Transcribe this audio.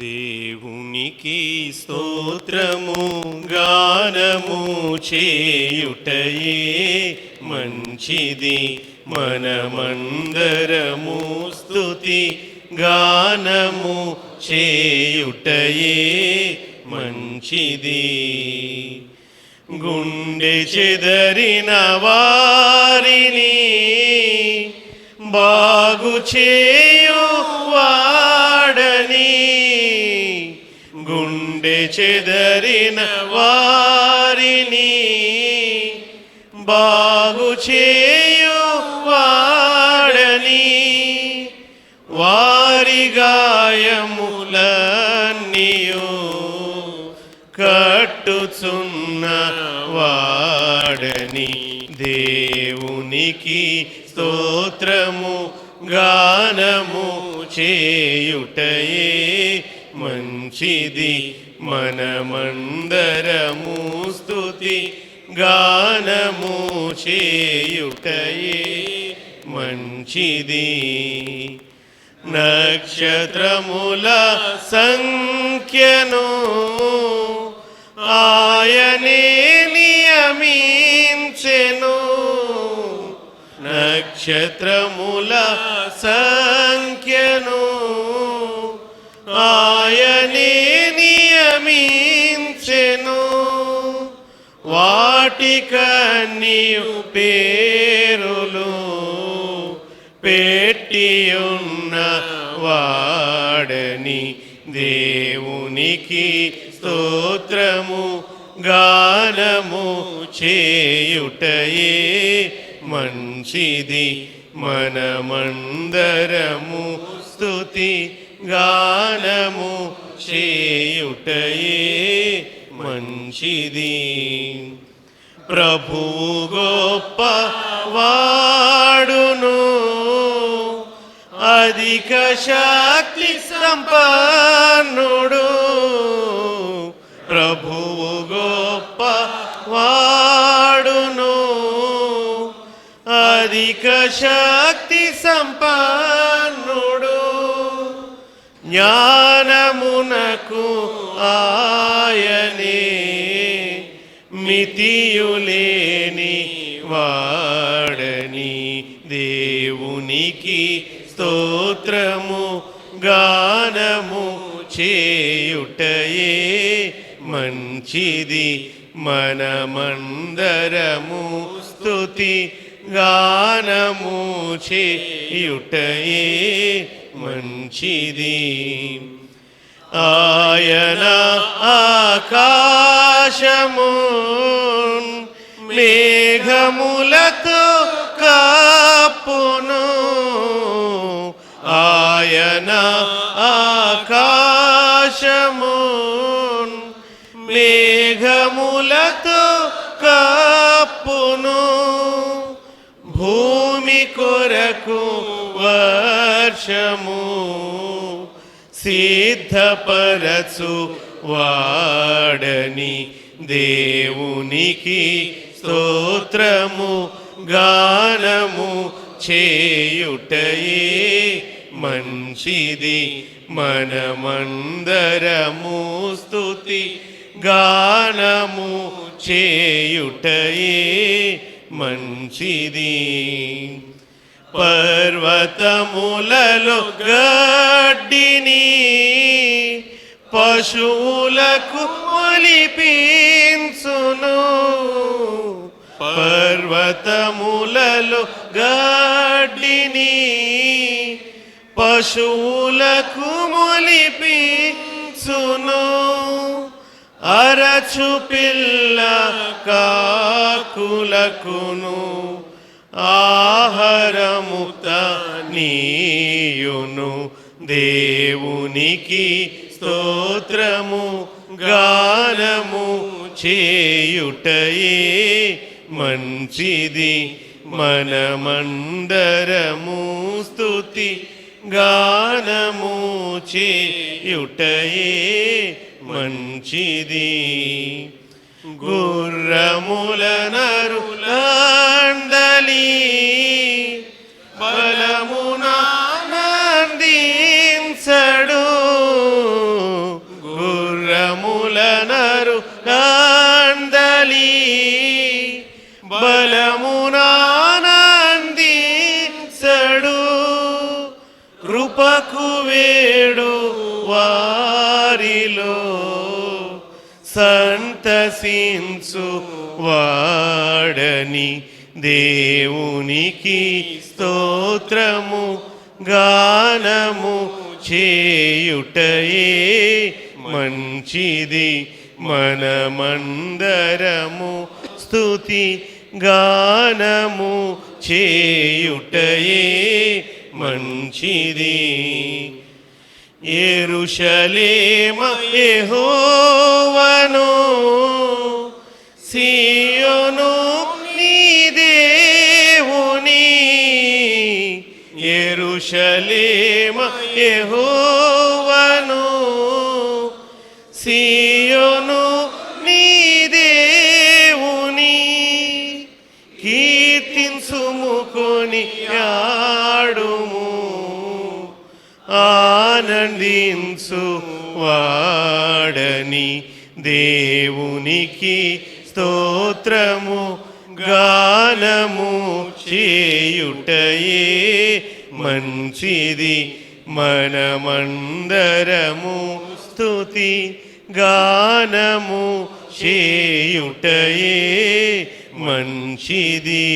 దేవునికి స్తోత్రము గానము చేయుటయే మంచిది. మనమందరము స్తుతి గానము చేయుటయే మంచిది. గుండె చెదరిన వారిని బాగు చేయు వాడని గుండె చెదరిన వారిని బాగు చేయు వాడని వారి గాయములన్నీయు కట్టుచున్న వాడని దేవునికి స్తోత్రము గానము చేయుటయే మంచిది. మనమందరము స్థుతి గానము చేయుటయే మంచిది నక్షత్రముల సంఖ్యను ఆయనే నియమించెను నక్షత్రముల సంఖ్య వాటికన్నీయు పేరులు పెట్టియున్న వాడని దేవునికి స్తోత్రము గానము చేయుటయే మంచిది. మనమందరము స్తుతి గానము చేయుటయే మంచిది. ప్రభువు గొప్ప వాడును అధిక శక్తి సంపన్నుడు. ప్రభువు గొప్ప వాడును అధిక శక్తి సంపన్నుడు. జ్ఞానమునకు ఆయనే. మితియులేని వాడని దేవునికి స్తోత్రము గానము చేయుటయే మంచిది. మనమందరము స్తుతి గానము చేయుటయే మంచిది. ఆయన ఆకాశము మేఘములతో కాపును. ఆయన ఆకాశము మేఘములతో కాపును. భూమి కొరకు వర్షము సిద్ధపరచు వాడని దేవునికి స్తోత్రము గానము చేయుటయే మంచిది. మనమందరము స్తుతి గానము చేయుటయే మంచిది. పర్వతములలో గడ్డిని పశువులకు ఒలిపించును పర్వతములలో గడ్డిని పశువులకు మొలిపించును. అరచు పిల్ల కాకులకును ఆహారముత నీయును. దేవునికి స్తోత్రము గానము చేయుటయే మంచిది మనమందరము స్థుతి గానము చేయుటయే మంచిది గుర్రముల నరులందలి కందలి బలమునానందించడు కృపకు వేడు వారిలో సంతసించు వాడని దేవునికి స్తోత్రము గానము చేయుటయే మంచిది మనమందరము స్థుతి గానము చేయుటయే మంచిది ఎరుషలేమ యెహోవను సియోను నీ దేవుని ఎరుషలేమ యెహోవను సియోను ఆనందించు వాడని దేవునికి స్తోత్రము గానము చేయుటయే మంచిది. మనమందరము స్తుతి గానము చేయుటయే మంచిది.